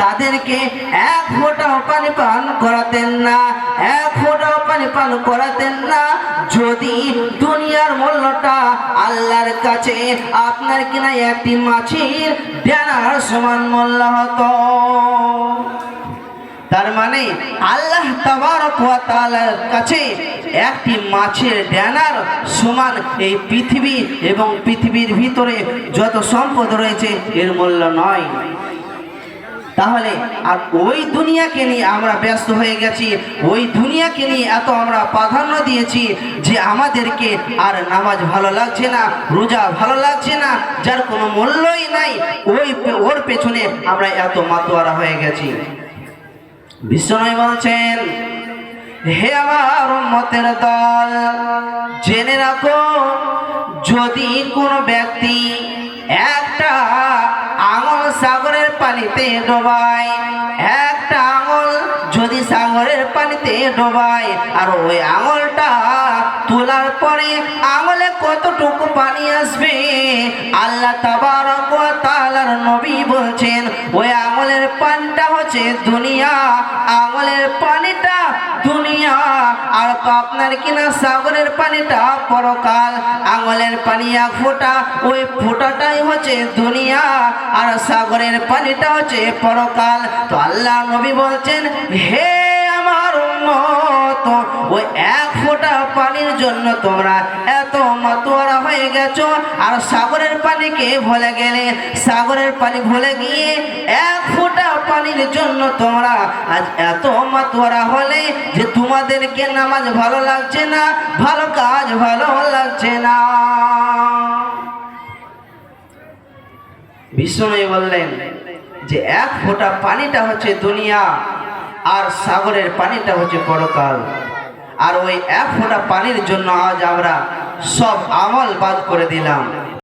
তাদেরকে এক ফোঁটাও পানি পান করাতেন না, এক ফোঁটাও পানি পান করাতেন না। যদি দুনিয়ার মূল্যটা আল্লাহর কাছে আপনার কিনা একটি মাছের ডেনার সমান মূল্য হতো। তার মানে আল্লাহ কাছে একটি মাছের ড্যানার সমান এই পৃথিবী এবং পৃথিবীর ভিতরে যত সম্পদ রয়েছে এর মূল্য নয়। তাহলে আর ওই দুনিয়াকে নিয়ে আমরা ব্যস্ত হয়ে গেছি, ওই দুনিয়াকে নিয়ে এত আমরা প্রাধান্য দিয়েছি যে আমাদেরকে আর নামাজ ভালো লাগছে না, রোজা ভালো লাগছে না, যার কোনো মূল্যই নাই, ওই ওর পেছনে আমরা এত মাতোয়ারা হয়ে গেছি। বিশ্বনয় বলছেন, হে আমার মতের দল, জেনে রাখো, যদি কোনো ব্যক্তি একটা আঙুল সাগরের পানিতে ডোবায় একটা আঙুল যদি সাগরের পানিতে ডোবায় আর ওই আঙুলটা তোলার পরে আঙুলে কতটুকু পানি আসবে? আল্লাহ তালার নবী বলছেন, ওই আঙুলের পানটা হচ্ছে দুনিয়া, আঙুলের আর তো আপনার কিনা সাগরের পানিটা পরকাল আঙুলের পানি এক ফোঁটা, ওই ফোঁটাটাই হচ্ছে দুনিয়া, আর সাগরের পানিটা হচ্ছে পরকাল তো আল্লাহ নবী বলছেন, হে আমার মত ওই এক ফোঁটা পানির জন্য তোমরা এত মাতোয়ারা হয়ে গেছো, আর সাগরের পানিকে ভুলে গেলে? সাগরের পানি ভুলে গিয়ে এক ফোঁটা পানির জন্য তোমরা আজ এত মাতোয়ারা হলে যে তোমাদেরকে নামাজ ভালো লাগছে না, ভালো কাজ ভালো লাগছে না। বিষ্ণু বললেন যে এক ফোঁটা পানিটা হচ্ছে দুনিয়া, আর সাগরের পানিটা হচ্ছে পরকাল। আর ওই এক ফোঁটা পানির জন্য আজ আমরা সব আমল বাদ করে দিলাম।